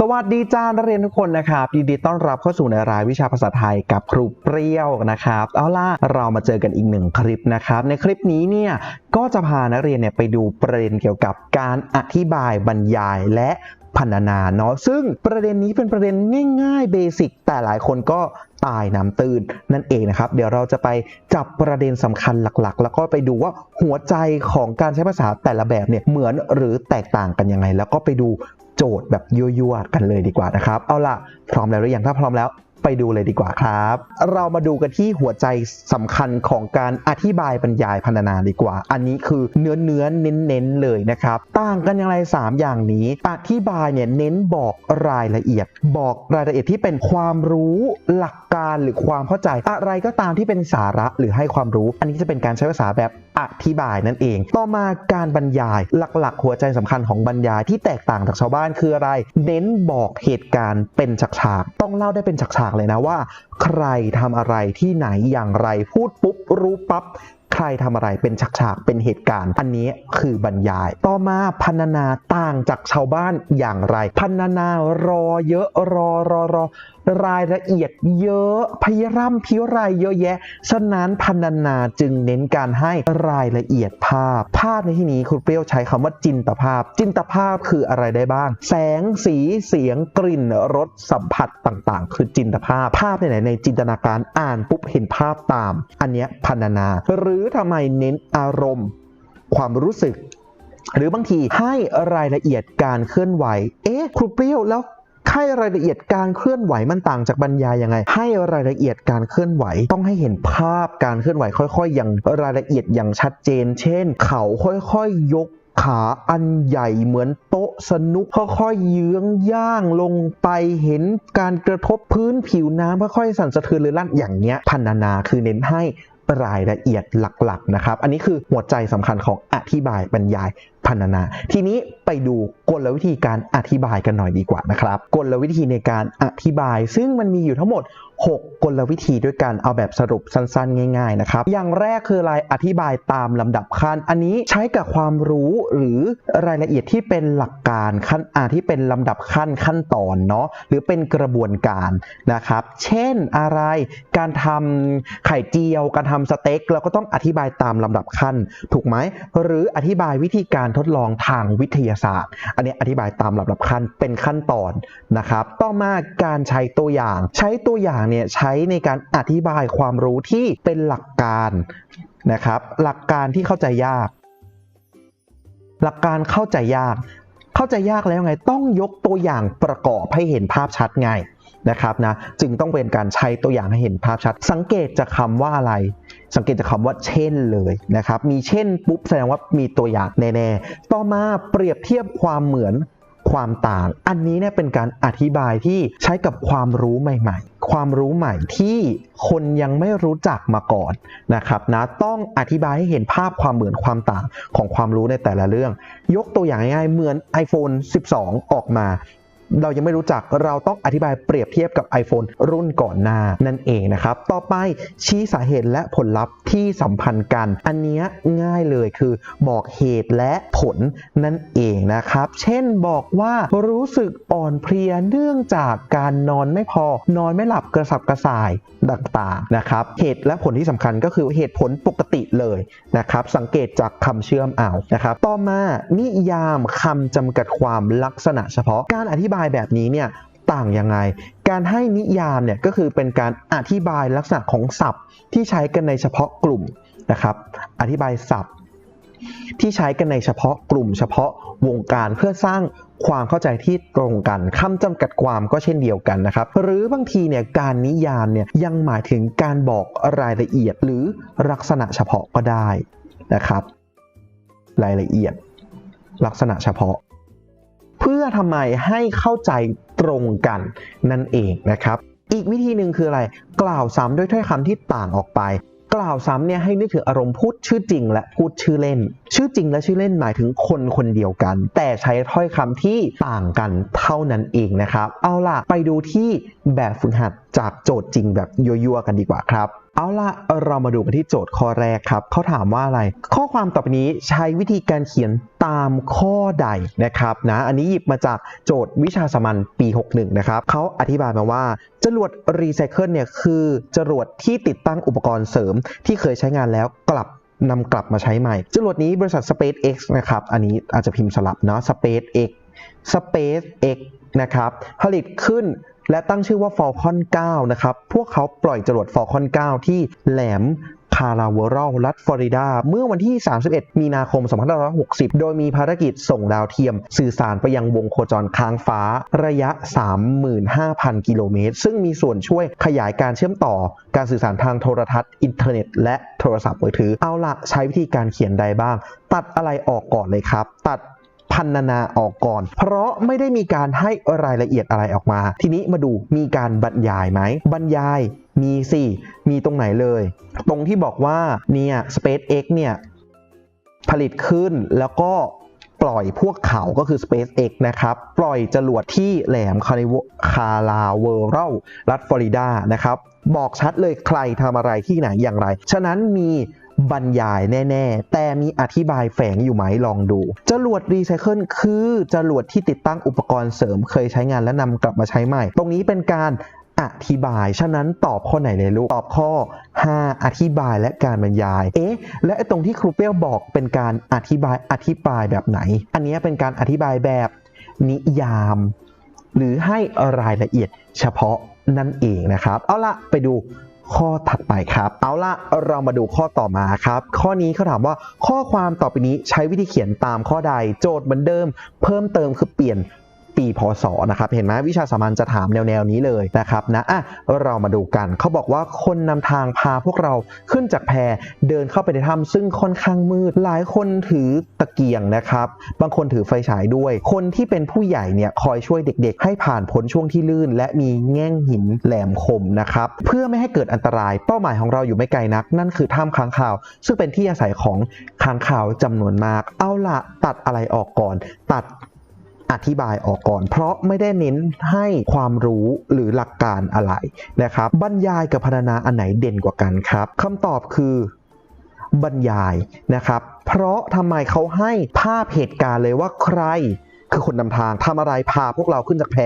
สวัสดีจ้านักเรียนทุกคนนะครับยินดีต้อนรับเข้าสู่ในรายวิชาภาษาไทยกับครูเปรี้ยวนะครับ เอาล่ะเรามาเจอกันอีกหนึ่งคลิปนะครับ ในคลิปนี้เนี่ยก็จะพานักเรียนเนี่ยไปดูประเด็นเกี่ยวกับการอธิบายบรรยายและพรรณนาเนาะซึ่งประเด็นนี้เป็นประเด็นง่ายๆเบสิกแต่หลายคนก็ตายน้ำตื่นนั่นเองนะครับ เดี๋ยวเราจะไปจับประเด็นสำคัญหลักๆ แล้วก็ไปดูว่าหัวใจของการใช้ภาษาแต่ละแบบเนี่ยเหมือนหรือแตกต่างกันยังไง แล้วก็ไปดู โจทย์แบบยั่วๆกันเลยดีกว่านะครับ เอาล่ะ พร้อมแล้วหรือยังถ้าพร้อมแล้ว ไปดูเลยดีกว่าครับ เรามาดูกันที่หัวใจสำคัญของการอธิบายบรรยายพรรณนาดีกว่า อันนี้คือเนื้อเนื้อๆเน้นเลยนะครับต่างกันอย่างไร 3 อย่างนี้ อธิบายเนี่ยเน้นบอกรายละเอียด บอกรายละเอียดที่เป็นความรู้หลักการหรือความเข้าใจอะไรก็ตามที่เป็นสาระหรือให้ความรู้ อันนี้จะเป็นการใช้ภาษาแบบอธิบายนั่นเอง ต่อมาการบรรยายหลักๆ หัวใจสำคัญของบรรยายที่แตกต่างจากชาวบ้านคืออะไร เน้นบอกเหตุการณ์เป็นฉากๆต้องเล่าได้เป็นฉากๆเลยนะว่า ใครทำอะไรที่ไหนอย่างไรพูดปุ๊บรู้ปั๊บ ใครทำอะไรเป็นฉากๆเป็นเหตุการณ์ อันนี้คือบรรยาย ต่อมาพันนาต่างจากชาวบ้านอย่างไร พันนารอเยอะรอรอรอรายละเอียดเยอะพยร่ำพิรายเยอะแยะ ฉะนั้นพันนาจึงเน้นการให้รายละเอียดภาพ ภาพในที่นี้คุณเปรี้ยวใช้คำว่าจินตภาพ จินตภาพคืออะไรได้บ้าง แสงสีเสียงกลิ่นรสสัมผัสต่างๆ คือจินตภาพภาพในไหนในจินตนาการอ่านปุ๊บเห็นภาพตาม อันเนี้ยพันนาหรือทำไมเน้นอารมณ์ ความรู้สึก หรือบางทีให้รายละเอียดการเคลื่อนไหว เอ๊ะครูเปรี้ยวแล้วให้รายละเอียดการเคลื่อนไหวมันต่างจากบรรยายยังไง ให้รายละเอียดการเคลื่อนไหว ต้องให้เห็นภาพการเคลื่อนไหวค่อยๆ อย่างรายละเอียดอย่างชัดเจน เช่น เขาค่อยๆ ยกขาอันใหญ่เหมือนโต๊ะสนุกค่อยๆเยื้องย่างลงไปเห็นการกระทบพื้นผิวน้ำค่อยๆสั่นสะเทือนหรือลั่นอย่างเนี้ยพันนานาคือเน้นให้ รายละเอียดหลักๆนะครับ อันนี้คือหัวใจสำคัญของอธิบายบรรยายพันนา ทีนี้ไปดูกลวิธีการอธิบายกันหน่อยดีกว่านะครับ กลวิธีในการอธิบาย ซึ่งมันมีอยู่ทั้งหมด 6 กลวิธีด้วยกันเอาแบบสรุปสั้นๆ ง่าย ๆ นะครับ อย่างแรกคือรายอธิบายตามลำดับขั้น อันนี้ใช้กับความรู้หรือรายละเอียดที่เป็นหลักการขั้นอาที่เป็นลำดับขั้นขั้นตอนเนาะหรือเป็นกระบวนการนะครับ เช่นอะไรการทำไข่เจียว การทำสเต็กเราก็ต้องอธิบายตามลำดับขั้น ถูกไหมหรืออธิบายวิธีการทดลองทางวิทยาศาสตร์ อันนี้อธิบายตามลำดับขั้นเป็นขั้นตอนนะครับ ต่อมาการใช้ตัวอย่าง ใช้ตัวอย่างเนี่ยใช้ในการอธิบายความรู้ที่เป็นหลักการนะครับ หลักการที่เข้าใจยาก หลักการเข้าใจยาก เข้าใจยากแล้วไงต้องยกตัวอย่างประกอบให้เห็นภาพชัดไงนะครับนะจึงต้องเป็นการใช้ตัวอย่างให้เห็นภาพชัด สังเกตจากคำว่าอะไร สังเกตจากคำว่าเช่นเลยนะครับ มีเช่นปุ๊บแสดงว่ามีตัวอย่างแน่ๆ ต่อมาเปรียบเทียบความเหมือน ความต่าง อันนี้เนี่ยเป็นการอธิบายที่ใช้กับความรู้ใหม่ ๆ ความรู้ใหม่ที่คนยังไม่รู้จักมาก่อนนะครับนะต้องอธิบายให้เห็นภาพความเหมือนความต่างของความรู้ในแต่ละเรื่อง ยกตัวอย่างง่ายๆเหมือน iPhone 12 ออกมา เรายังไม่รู้จักเราต้องอธิบายเปรียบเทียบกับ iPhone รุ่นก่อนหน้านั่นเองนะครับ ต่อไปชี้สาเหตุและผลลัพธ์ที่สัมพันธ์กัน อันนี้ง่ายเลยคือบอกเหตุและผลนั่นเองนะครับ เช่นบอกว่ารู้สึกอ่อนเพลียเนื่องจากการนอนไม่พอ นอนไม่หลับกระสับกระส่ายต่างๆนะครับ เหตุและผลที่สำคัญก็คือเหตุผลปกติเลยนะครับ สังเกตจากคำเชื่อมเอานะครับ ต่อมานิยามคำจำกัดความลักษณะเฉพาะการอธิบายแบบนี้เนี่ยต่างยังไง การให้นิยามเนี่ยก็คือเป็นการอธิบายลักษณะของศัพท์ที่ใช้กันในเฉพาะกลุ่มนะครับ อธิบายศัพท์ ที่ใช้กันในเฉพาะกลุ่ม เฉพาะวงการเพื่อสร้างความเข้าใจที่ตรงกันคำจำกัดความก็เช่นเดียวกันนะครับ หรือบางทีเนี่ยการนิยามเนี่ยยังหมายถึงการบอกรายละเอียดหรือลักษณะเฉพาะก็ได้นะครับ รายละเอียด ลักษณะเฉพาะ ทำไมให้เข้าใจตรงกันนั่นเองนะครับ อีกวิธีหนึ่งคืออะไร กล่าวซ้ำด้วยถ้อยคำที่ต่างออกไป กล่าวซ้ำเนี่ยให้นึกถึงอารมณ์พูดชื่อจริงและพูดชื่อเล่น ชื่อจริงและชื่อเล่นหมายถึงคนคนเดียวกัน แต่ใช้ถ้อยคำที่ต่างกันเท่านั้นเองนะครับ เอาล่ะไปดูที่แบบฝึกหัดจากโจทย์จริงแบบยั่วๆกันดีกว่าครับ เอาละเรามาดูกันที่โจทย์ข้อแรกครับเขาถามว่าอะไร ข้อความต่อไปนี้ใช้วิธีการเขียนตามข้อใดนะครับนะอันนี้หยิบมาจากโจทย์วิชาสามัญปี 61 นะครับเขาอธิบายมาว่าจรวดรีไซเคิลเนี่ยคือจรวดที่ติดตั้งอุปกรณ์เสริมที่เคยใช้งานแล้วกลับนำกลับมาใช้ใหม่ จรวดนี้บริษัท SpaceX นะครับ อันนี้อาจจะพิมพ์สลับเนาะ SpaceX SpaceX นะครับผลิตขึ้นและตั้งชื่อว่า Falcon 9 นะครับ พวกเขาปล่อยจรวด Falcon 9 ที่แหลมคาราเวอรัลรัฐฟลอริดา เมื่อวันที่ 31 มีนาคม 2560 โดยมีภารกิจส่งดาวเทียม สื่อสารไปยังวงโคจรค้างฟ้าระยะ 35,000 กิโลเมตร ซึ่งมีส่วนช่วยขยายการเชื่อมต่อการสื่อสารทางโทรทัศน์ อินเทอร์เน็ต และโทรศัพท์มือถือ เอาละใช้วิธีการเขียนใดบ้าง ตัดอะไรออกก่อนเลยครับ ตัด พันนาออกก่อน เพราะไม่ได้มีการให้รายละเอียดอะไรออกมา ทีนี้มาดูมีการบรรยายไหมบรรยายมีสิมีตรงไหนเลย ตรงที่บอกว่าเนี่ย SpaceX เนี่ยผลิตขึ้นแล้วก็ปล่อยพวกเขาก็คือ SpaceX นะครับ ปล่อยจรวดที่แหลมคาริวคาลาเวอรัลรัฐฟลอริดานะครับ บอกชัดเลยใครทำอะไรที่ไหนอย่างไร ฉะนั้นมี บรรยายแน่ ๆ แต่มีอธิบายแฝงอยู่ไหมลองดู จรวดรีไซเคิลคือจรวดที่ติดตั้งอุปกรณ์เสริมเคยใช้งานและนำกลับมาใช้ใหม่ ตรงนี้เป็นการอธิบาย ฉะนั้นตอบข้อไหนเลยลูก ตอบข้อ 5 อธิบายและการบรรยาย เอ๊ะ และตรงที่ครูเปี้ยวบอกเป็นการอธิบาย อธิบายแบบไหน อันนี้เป็นการอธิบายแบบนิยาม หรือให้รายละเอียดเฉพาะนั่นเองนะครับ เอาละไปดู ข้อถัดไปครับ เอาละเรามาดูข้อต่อมาครับ ข้อนี้เขาถามว่าข้อความต่อไปนี้ใช้วิธีเขียนตามข้อใดโจทย์เหมือนเดิม เพิ่มเติมคือเปลี่ยน ปีพศนะครับเห็นไหมวิชาสามัญจะถามแนวแนวๆนี้เลยนะครับนะอะเรามาดูกันเขาบอกว่าคนนำทางพาพวกเราขึ้นจากแพเดินเข้าไปในถ้ำซึ่งค่อนข้างมืด หลายคนถือตะเกียงนะครับ บางคนถือไฟฉายด้วย คนที่เป็นผู้ใหญ่เนี่ยคอยช่วยเด็กๆ ให้ผ่านพ้นช่วงที่ลื่น และมีแง่งหินแหลมคมนะครับเพื่อไม่ให้เกิดอันตราย เป้าหมายของเราอยู่ไม่ไกลนัก นั่นคือถ้ำค้างคาว ซึ่งเป็นที่อาศัยของค้างคาวจำนวนมาก เอาละตัดอะไรออกก่อน ตัด อธิบายออกก่อน เพราะไม่ได้เน้นให้ความรู้หรือหลักการอะไรนะครับ บรรยายกับพรรณนาอันไหนเด่นกว่ากันครับคำตอบคือบรรยายนะครับ เพราะทำไมเขาให้ภาพเหตุการณ์เลยว่าใคร คือคนนำทางทำอะไรพาพวกเราขึ้นจากแพ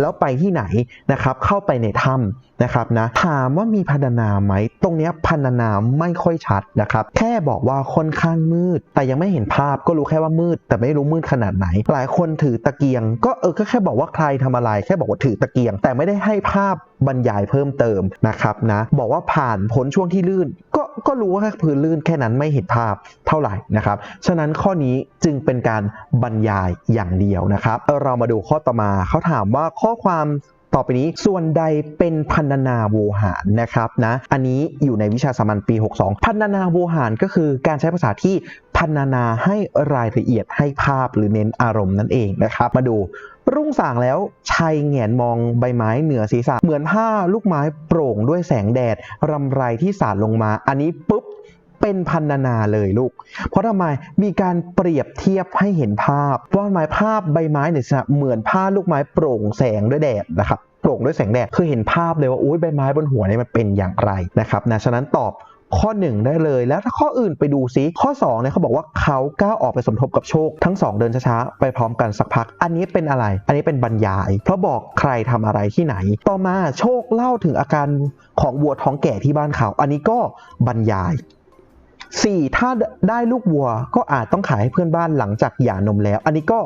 แล้วไปที่ไหนนะครับ เข้าไปในถ้ำนะครับนะถามว่ามีพรรณนาไหมตรงเนี้ยพรรณนาไม่ค่อยชัดนะครับ แค่บอกว่าค่อนข้างมืด แต่ยังไม่เห็นภาพก็รู้แค่ว่ามืด แต่ไม่รู้มืดขนาดไหน หลายคนถือตะเกียง ก็เออก็แค่บอกว่าใครทำอะไร แค่บอกว่าถือตะเกียง แต่ไม่ได้ให้ภาพบรรยายเพิ่มเติมนะครับนะบอกว่าผ่านพ้นช่วงที่ลื่น ก็ก็รู้ว่าแค่พื้นลื่นแค่นั้นไม่เห็นภาพเท่าไหร่นะครับ ฉะนั้นข้อนี้จึงเป็นการบรรยายอย่างเดียวนะครับ เรามาดูข้อต่อมาเขาถามว่าข้อความ ต่อไปนี้ส่วนใดเป็นพันนาโวหารนะครับนะอันนี้อยู่ในวิชาสามัญปี 62 พันนาโวหารก็คือการใช้ภาษาที่พันนาให้รายละเอียดให้ภาพหรือเน้นอารมณ์นั่นเองนะครับ มาดูรุ่งสางแล้วชัยแหงนมองใบไม้เหนือศีรษะเหมือนผ้าลูกไม้โปร่งด้วยแสงแดดรำไรที่สาดลงมา อันนี้ปุ๊บ เป็นพันนานาเลยลูก เพราะทำไมมีการเปรียบเทียบให้เห็นภาพ ว่าไม้ภาพใบไม้เนี่ยจะเหมือนผ้าลูกไม้โปร่งแสงด้วยแดดนะครับโปร่งด้วยแสงแดดคือเห็นภาพเลยว่าอุ้ยใบไม้บนหัวเนี่ยมันเป็นอย่างไรนะครับนะฉะนั้นตอบข้อ 1 ได้เลยแล้วถ้าข้ออื่นไปดูซิข้อ2เนี่ยเขาบอกว่าเขาก้าวออกไปสมทบกับโชค ทั้งสองเดินช้าๆไปพร้อมกันสักพัก อันนี้เป็นอะไร อันนี้เป็นบรรยาย เพราะบอกใครทำอะไรที่ไหน ต่อมาโชคเล่าถึงอาการของวัวท้องแก่ที่บ้านเขา อันนี้ก็บรรยาย 4. ถ้าได้ลูกวัวก็อาจต้องขายให้เพื่อนบ้านหลังจากหย่านมแล้ว อันนี้ก็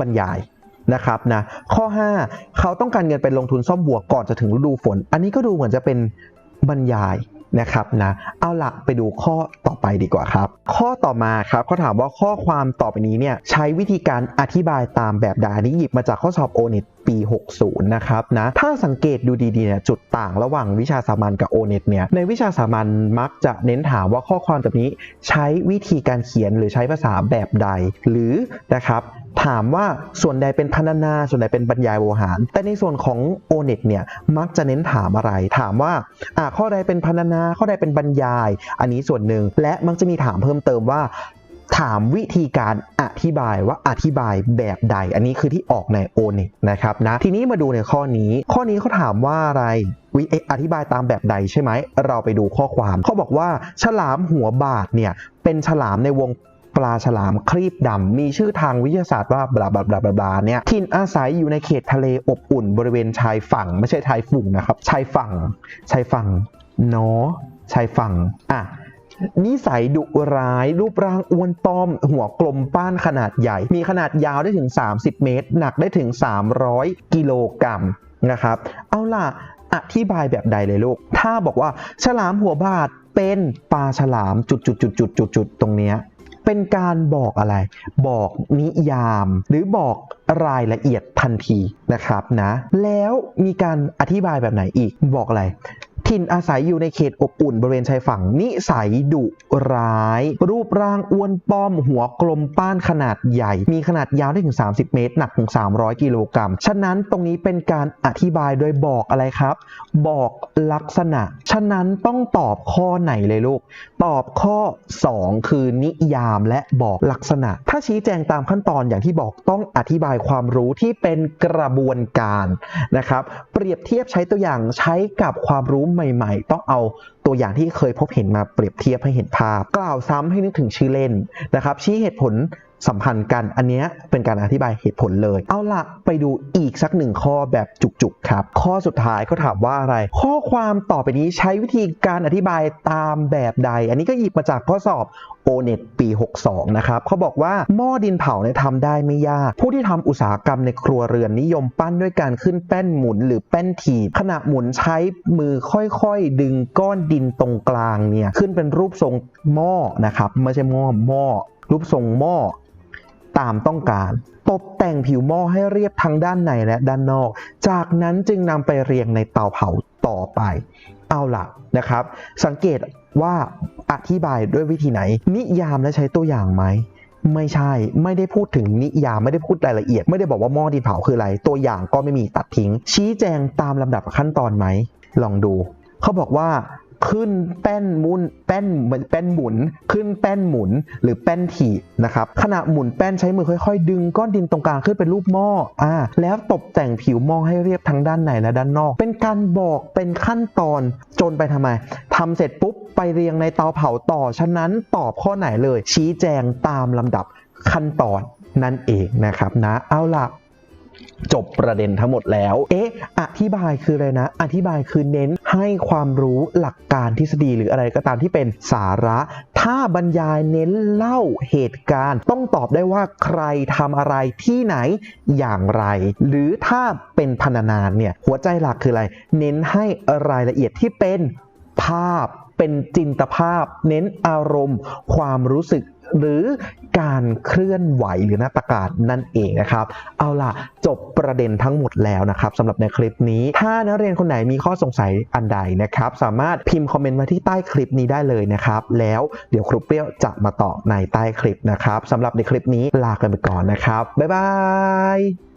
บรรยายนะครับนะข้อ 5 เขาต้องการเงินไปลงทุนซ่อมวัวก่อนจะถึงฤดูฝน อันนี้ก็ดูเหมือนจะเป็นบรรยาย นะครับนะเอาละไปดูข้อต่อไปดีกว่าครับ ข้อต่อมาครับเขาถามว่าข้อความต่อไปนี้เนี่ยใช้วิธีการอธิบายตามแบบใดนนี้หยิบมาจากข้อสอบโอเน็ตปี 60 นะครับนะถ้าสังเกตดูดีๆเนี่ยจุดต่างระหว่างวิชาสามัญกับโอเน็ตเนี่ยในวิชาสามัญมักจะเน้นถามว่าข้อความแบบนี้ ใช้วิธีการเขียนหรือใช้ภาษาแบบใด หรือนะครับ ถามว่าส่วนใดเป็นพรรณนา ส่วนใดเป็นบรรยายโวหาร แต่ในส่วนของ o n e t เนี่ยมักจะเน้นถามอะไร ถามว่าอ่าข้อใดเป็นพรรณนา ข้อใดเป็นบรรยาย อันนี้ส่วนหนึ่งและมักจะมีถามเพิ่มเติมว่า ถามวิธีการอธิบายว่าอธิบายแบบใด อันนี้คือที่ออกในโอเน็นะครับนะทีนี้มาดูในข้อนี้ ข้อนี้เขาถามว่าอะไรวิอธิบายตามแบบใดใช่ไหม เราไปดูข้อความ เขาบอกว่าฉลามหัวบาดเนี่ยเป็นฉลามในวง ปลาฉลามครีบดำมีชื่อทางวิทยาศาสตร์ว่าบลาบลาบลาบลาบลาเนี่ยถิ่นอาศัยอยู่ในเขตทะเลอบอุ่นบริเวณชายฝั่ง ไม่ใช่ชายฝั่งนะครับ ชายฝั่ง ชายฝั่งเนาะชายฝั่งอะนิสัยดุร้าย รูปร่างอ้วนป้อม หัวกลมป้านขนาดใหญ่ มีขนาดยาวได้ถึง 30 เมตร หนักได้ถึง 300 กิโลกรัมนะครับ เอาล่ะ อธิบายแบบใดเลยลูก ถ้าบอกว่าฉลามหัวบาดเป็นปลาฉลามจุดจุดจุดจุดจุดจุดตรงเนี้ย เป็นการบอกอะไร บอกนิยาม หรือบอกรายละเอียดทันทีนะครับนะ แล้วมีการอธิบายแบบไหนอีกบอกอะไร ถิ่นอาศัยอยู่ในเขตอบอุ่นบริเวณชายฝั่ง นิสัยดุร้าย รูปร่างอ้วนป้อมหัวกลมป้านขนาดใหญ่ มีขนาดยาวได้ถึง 30 เมตร หนักถึง 300 กิโลกรัม ฉะนั้นตรงนี้เป็นการอธิบายโดยบอกอะไรครับ บอกลักษณะ ฉะนั้นต้องตอบข้อไหนเลยลูก ตอบข้อ 2 คือนิยามและบอกลักษณะ ถ้าชี้แจงตามขั้นตอนอย่างที่บอกต้องอธิบายความรู้ที่เป็นกระบวนการนะครับ เปรียบเทียบใช้ตัวอย่างใช้กับความรู้ใหม่ ๆ ต้องเอาตัวอย่างที่เคยพบเห็นมาเปรียบเทียบให้เห็นภาพ กล่าวซ้ำให้นึกถึงชื่อเล่นนะครับ ชี้เหตุผล สัมพันธ์กันอันนี้เป็นการอธิบายเหตุผลเลย เอาละไปดูอีกสักหนึ่งข้อแบบจุกๆครับ ข้อสุดท้ายเขาถามว่าอะไร ข้อความต่อไปนี้ใช้วิธีการอธิบายตามแบบใด อันนี้ก็หยิบมาจากข้อสอบโอเน็ตปี 62 นะครับเขาบอกว่าหม้อดินเผาเนี่ยทำได้ไม่ยาก ผู้ที่ทำอุตสาหกรรมในครัวเรือนนิยมปั้นด้วยการขึ้นแป้นหมุนหรือแป้นถีบขณะหมุนใช้มือค่อยๆ ดึงก้อนดินตรงกลางเนี่ยขึ้นเป็นรูปทรงหม้อนะครับไม่ใช่หม้อหม้อรูปทรงหม้อ ตามต้องการตกแต่งผิวหม้อให้เรียบทั้งด้านในและด้านนอก จากนั้นจึงนำไปเรียงในเตาเผาต่อไป เอาละนะครับ สังเกตว่าอธิบายด้วยวิธีไหน นิยามและใช้ตัวอย่างไหมไม่ใช่ไม่ได้พูดถึงนิยามไม่ได้พูดรายละเอียด ไม่ได้บอกว่าหม้อดินเผาคืออะไร ตัวอย่างก็ไม่มีตัดทิ้ง ชี้แจงตามลำดับขั้นตอนไหม ลองดู เขาบอกว่า ขึ้นแป้นมุนแป้นแป้นหมุน ขึ้นแป้นหมุนหรือแป้นถีบนะครับขณะหมุนแป้นใช้มือค่อย ๆ ดึงก้อนดินตรงกลางขึ้นเป็นรูปหม้ออ่าแล้วตกแต่งผิวหม้อให้เรียบทั้งด้านในและด้านนอก เป็นการบอกเป็นขั้นตอนจนไปทำไมทำเสร็จปุ๊บไปเรียงในเตาเผาต่อฉะนั้นตอบข้อไหนเลย ชี้แจงตามลำดับขั้นตอนนั่นเองนะครับนะเอาล่ะจบประเด็นทั้งหมดแล้ว เอ๊ะ อธิบายคืออะไรนะ อธิบายคือเน้น ให้ความรู้หลักการทฤษฎีหรืออะไรก็ตามที่เป็นสาระ ถ้าบรรยายเน้นเล่าเหตุการณ์ ต้องตอบได้ว่าใครทำอะไรที่ไหนอย่างไร หรือถ้าเป็นพรรณนาเนี่ยหัวใจหลักคืออะไร เน้นให้รายละเอียดที่เป็นภาพ เป็นจินตภาพ เน้นอารมณ์ ความรู้สึกหรือการเคลื่อนไหวหรือนาฏการนั่นเองนะครับ เอาล่ะ จบประเด็นทั้งหมดแล้วนะครับสำหรับในคลิปนี้ ถ้านักเรียนคนไหนมีข้อสงสัยอันใดนะครับ สามารถพิมพ์คอมเมนต์มาที่ใต้คลิปนี้ได้เลยนะครับ แล้วเดี๋ยวครูเปรี้ยวจะมาตอบในใต้คลิปนะครับสำหรับในคลิปนี้ลากันไปก่อนนะครับ บ๊ายบาย